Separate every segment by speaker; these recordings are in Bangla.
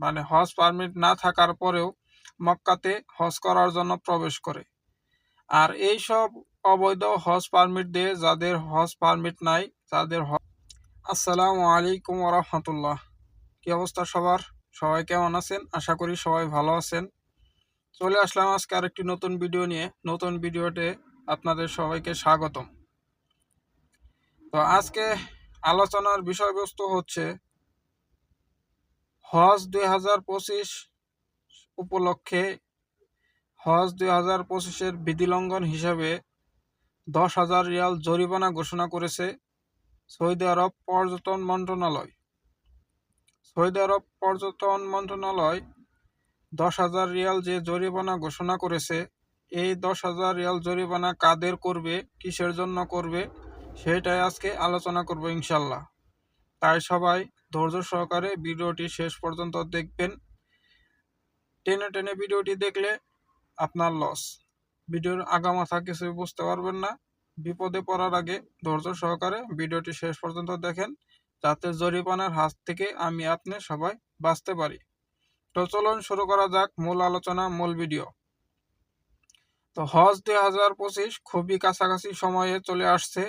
Speaker 1: মানে হজ পারমিট না থাকার পরেও মক্কাতে হজ করার জন্য প্রবেশ করে। আর এই সব অবৈধ হজ পারমিট দিয়ে যাদের হজ পারমিট নাই যাদের হ- আসসালামু আলাইকুম রহমতুল্লাহ কি অবস্থা সবার? সবাই কেমন আছেন? আশা করি সবাই ভালো আছেন। চলে আসলাম আজকে আরেকটি নতুন ভিডিও নিয়ে। নতুন ভিডিওতে আপনাদের সবাইকে স্বাগতম। তো আজকে আলোচনার বিষয়বস্তু হচ্ছে হজ দুই হাজার পঁচিশ উপলক্ষে হজ দুই হাজার পঁচিশের বিধিলঙ্ঘন হিসাবে দশ হাজার রিয়াল জরিমানা ঘোষণা করেছে সৌদি আরব পর্যটন মন্ত্রণালয়। সৌদি আরব পর্যটন মন্ত্রণালয় দশ হাজার রিয়াল যে জরিমানা ঘোষণা করেছে, এই দশ হাজার রিয়াল জরিমানা কাদের করবে, কিসের জন্য করবে, সেটাই আজকে আলোচনা করব ইনশাল্লাহ। তাই সবাই ধৈর্য সহকারে ভিডিওটি শেষ পর্যন্ত দেখবেন। টেনে টেনে ভিডিওটি দেখলে আপনার লস ভিডিওর আগামাথা কিছু বুঝতে পারবেন না। বিপদে পড়ার আগে ধৈর্য সহকারে ভিডিওটি শেষ পর্যন্ত দেখেন, যাতে জরিমানার হাত থেকে আমি আপনি সবাই বাঁচতে পারি। তো চলুন শুরু করা যাক মূল আলোচনা, মূল ভিডিও। তো হজ দুই হাজার পঁচিশ খুবই কাছাকাছি সময়ে চলে আসছে।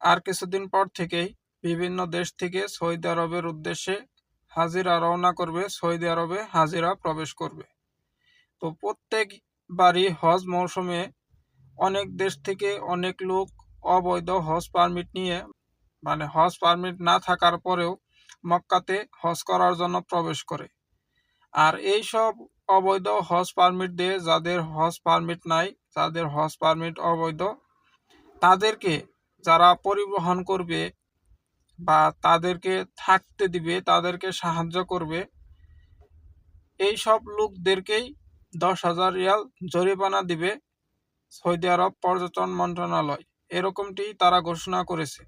Speaker 1: আর কিছুদিন পর থেকেই বিভিন্ন দেশ থেকে সৌদি আরবের উদ্দেশ্যে হাজিরা রওনা করবে, সৌদি আরবে হাজিরা প্রবেশ করবে। তো প্রত্যেকবারই হজ মৌসুমে অনেক দেশ থেকে অনেক লোক অবৈধ হজ পারমিট নিয়ে মানে হজ পারমিট না থাকার পরেও মক্কাতে হজ করার জন্য প্রবেশ করে। আর এই সব অবৈধ হজ পারমিট দিয়ে যাদের হজ পারমিট নাই, যাদের হজ পারমিট অবৈধ, তাদেরকে যারা পরিবহন করবে বা তাদেরকে থাকতে দিবে, তাদেরকে সাহায্য করবে। এই সব লোকদেরকেই দশ হাজার রিয়াল জরিমানা দিবে সৌদি আরব পর্যটন মন্ত্রণালয়। এরকমটি তারা ঘোষণা করেছে।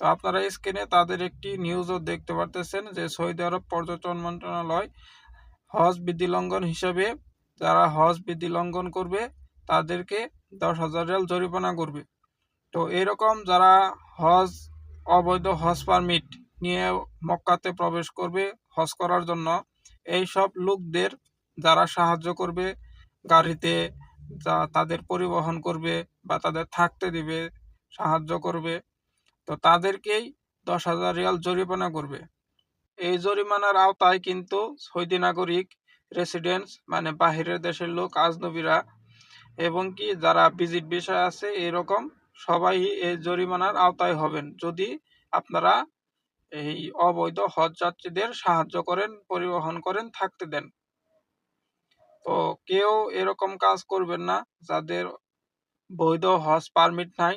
Speaker 1: তো আপনারা স্ক্রিনে তাদের একটি নিউজও দেখতে পারতেছেন যে সৌদি আরব পর্যটন মন্ত্রণালয় হজ বিধি লঙ্ঘন হিসাবে যারা হজ বিধি লঙ্ঘন করবে, তাদেরকে দশ হাজার রিয়াল জরিমানা করবে। তো এরকম যারা হজ অবৈধ হজ পারমিট নিয়ে মক্কাতে প্রবেশ করবে হজ করার জন্য। এই সব লোকদের যারা সাহায্য করবে, গাড়িতে যা তাদের পরিবহন করবে বা তাদের থাকতে দিবে, সাহায্য করবে, তো তাদেরকেই দশ হাজার রিয়াল জরিমানা করবে। এই জরিমানার আওতায় কিন্তু সৌদি নাগরিক রেসিডেন্টস মানে বাহিরের দেশের লোক, আজনবীরা এবং কি যারা ভিজিট বিষয় আছে, এরকম সবাই এই জরিমানার আওতায় হবেন। যদি আপনারা এই অবৈধ হজ যাত্রীদের সাহায্য করেন, পরিবহন করেন, থাকতে দেন। তো কেউ এরকম কাজ করবেন না, যাদের বৈধ হজ পারমিট নাই।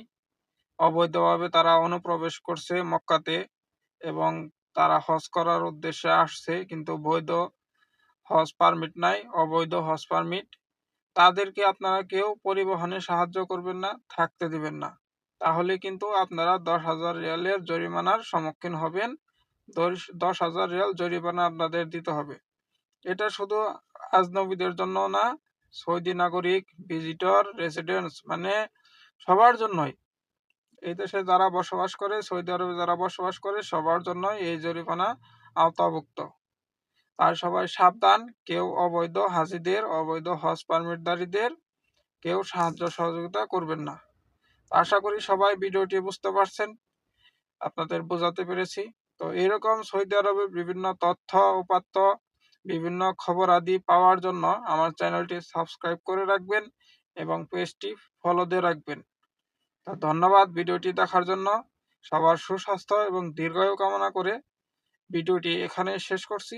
Speaker 1: অবৈধভাবে তারা অনুপ্রবেশ করছে মক্কাতে এবং তারা হজ করার উদ্দেশ্যে আসছে, কিন্তু বৈধ হজ পারমিট নাই, অবৈধ হজ পারমিট তাদেরকে আপনারা কেউ পরিবহনে সাহায্য করবেন না, থাকতে দিবেন না। তাহলে কিন্তু আপনারা দশ হাজার রিয়ালের জরিমানার সম্মুখীন হবেন। দশ- হাজার রিয়াল জরিমানা আপনাদের দিতে হবে। এটা শুধু আজনবীদের জন্য না, সৌদি নাগরিক, ভিজিটর, রেসিডেন্টস মানে সবার জন্যই। এই দেশে যারা বসবাস করে, সৌদি আরবে যারা বসবাস করে, সবার জন্যই এই জরিমানা আওতাভুক্ত। তাই সবাই সাবধান। কেউ অবৈধ হাজিদের, অবৈধ হজ পারমিটধারীদের কেউ সাহায্য সহযোগিতা করবেন না। আশা করি সবাই ভিডিওটি বুঝতে পারছেন, আপনাদের বোঝাতে পেরেছি। তো এরকম সৌদি আরবের বিভিন্ন তথ্য, উপাত্ত, বিভিন্ন খবর আদি পাওয়ার জন্য আমার চ্যানেলটি সাবস্ক্রাইব করে রাখবেন এবং পেজটি ফলো দিয়ে রাখবেন। তো ধন্যবাদ ভিডিওটি দেখার জন্য। সবার সুস্বাস্থ্য এবং দীর্ঘায়ু কামনা করে ভিডিওটি এখানে শেষ করছি।